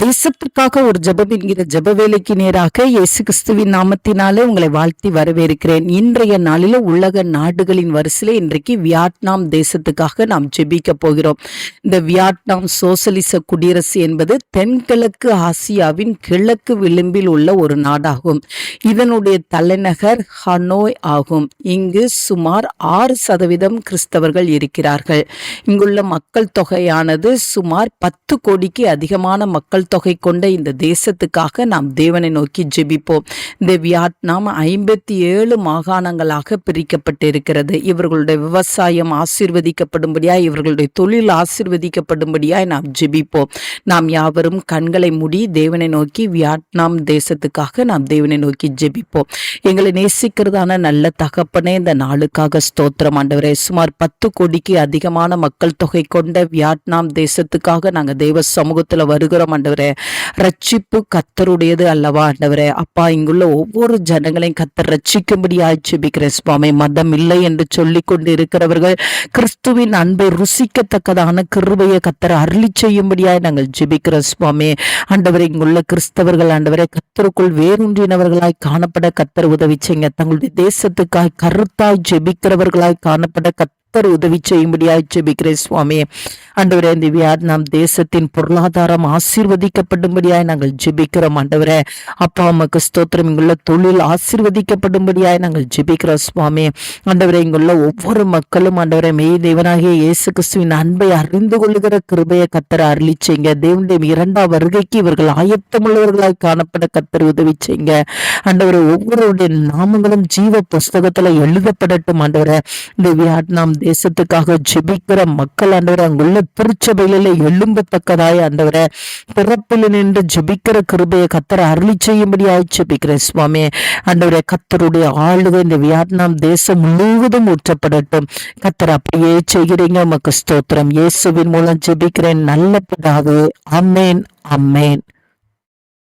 தேசத்திற்காக ஒரு ஜெபம் என்கிற ஜப வேலைக்கு நேராக இயேசு கிறிஸ்துவின் நாமத்தினாலே உங்களை வாழ்த்தி வரவேற்கிறேன். இன்றைய நாளில உலக நாடுகளின் வரிசையில் இன்றைக்கு வியட்நாம் தேசத்துக்காக நாம் ஜெபிக்க போகிறோம். இந்த வியட்நாம் சோசலிச குடியரசு என்பது தென்கிழக்கு ஆசியாவின் கிழக்கு விளிம்பில் உள்ள ஒரு நாடாகும். இதனுடைய தலைநகர் ஹனோய் ஆகும். இங்கு சுமார் ஆறு சதவீதம் கிறிஸ்தவர்கள் இருக்கிறார்கள். இங்குள்ள மக்கள் தொகையானது சுமார் பத்து கோடிக்கு அதிகமான மக்கள் தொகை கொண்ட இந்த தேசத்துக்காக நாம் தேவனை நோக்கி ஜெபிப்போம். இந்த வியட்நாம் ஐம்பத்தி ஏழு மாகாணங்களாக பிரிக்கப்பட்டிருக்கிறது. இவர்களுடைய விவசாயம் ஆசீர்வதிக்கப்படும்படியாய் இவர்களுடைய தொழில் ஆசீர்வதிக்கப்படும்படியாய் நாம் ஜெபிப்போம். நாம் யாவரும் கண்களை மூடி தேவனை நோக்கி வியட்நாம் தேசத்துக்காக நாம் தேவனை நோக்கி ஜெபிப்போம். எங்களை நேசிக்கிறதான நல்ல தகப்பனே இந்த நாளுக்காக ஸ்தோத்திரம். ஆண்டவரே சுமார் பத்து கோடிக்கு அதிகமான மக்கள் தொகை கொண்ட வியட்நாம் தேசத்துக்காக நாங்கள் தேவ சமூகத்தில் வருகிறோம். ஆண்டவர் ரட்சிப்பு கத்தருடையது அல்லவா ஆண்டவரே? அப்பா இங்குள்ள ஒவ்வொரு ஜனங்களையும் கத்தர் ரட்சிக்கும்படியாய் ஜெபிக்கிறேன் சுவாமி மதம் இல்லை என்று சொல்லிக் கொண்டு இருக்கிறவர்கள் கிறிஸ்துவின் அன்பை ருசிக்கத்தக்கதான கிருபையை கத்தர் அருளி செய்யும்படியாய் நாங்கள் ஜெபிக்கிறோம் சுவாமி ஆண்டவரை இங்குள்ள கிறிஸ்தவர்கள் ஆண்டவரை கத்தருக்குள் வேரூன்றினவர்களாய் காணப்பட கத்தர் உதவி செய்யுங்க. தங்களுடைய தேசத்துக்காய் கருத்தாய் ஜெபிக்கிறவர்களாய் காணப்பட கத்தர் உதவி செய்யும்படியாய் ஜெபிக்கிறேன் சுவாமி. ஆண்டவரே இந்த வியட்நாம் தேசத்தின் பொருளாதாரம் ஆசீர்வதிக்கப்படும்படியாய் நாங்கள் ஜெபிக்கிறோம் ஆண்டவரே. அப்பா அம்மாக்கு ஸ்தோத்திரம். இங்குள்ள தொழில் ஆசீர்வதிக்கப்படும்படியாய் நாங்கள் ஜெபிக்கிறோம் சுவாமி. ஆண்டவரே இங்குள்ள ஒவ்வொரு மக்களும் ஆண்டவரே மெய் தேவனாகிய இயேசு கிறிஸ்துவின் அன்பை அறிந்து கொள்ளுகிற கிருபையை கத்தரை அருளி செய்யுங்க. தேவனுடைய இரண்டாம் வருகைக்கு இவர்கள் ஆயத்தமுள்ளவர்களாய் காணப்பட கத்தர் உதவி செய்யுங்க. ஆண்டவரே ஒவ்வொருடைய நாமங்களும் ஜீவ புஸ்தகத்துல எழுதப்படட்டும் ஆண்டவரே. இந்த வியட்நாம் தேசத்துக்காக ஜெபிக்கிற மக்கள் ஆண்டவரே அங்குள்ள திருச்சபையில எழும்பத்தக்கதாய் ஆண்டவரை. பிறப்பில் நின்று ஜெபிக்கிற கிருபையை கத்தர அருளி செய்யும்படியாய் ஜெபிக்கிறேன் சுவாமி. ஆண்டவரே கத்தருடைய ஆளுகை இந்த வியட்நாம் தேசம் முழுவதும் ஊற்றப்படட்டும். கத்தர் அப்படியே செய்கிறீங்க உமக்கு ஸ்தோத்திரம். இயேசுவின் மூலம் ஜெபிக்கிறேன். நல்ல பிதாவே அம்மேன் அம்மேன்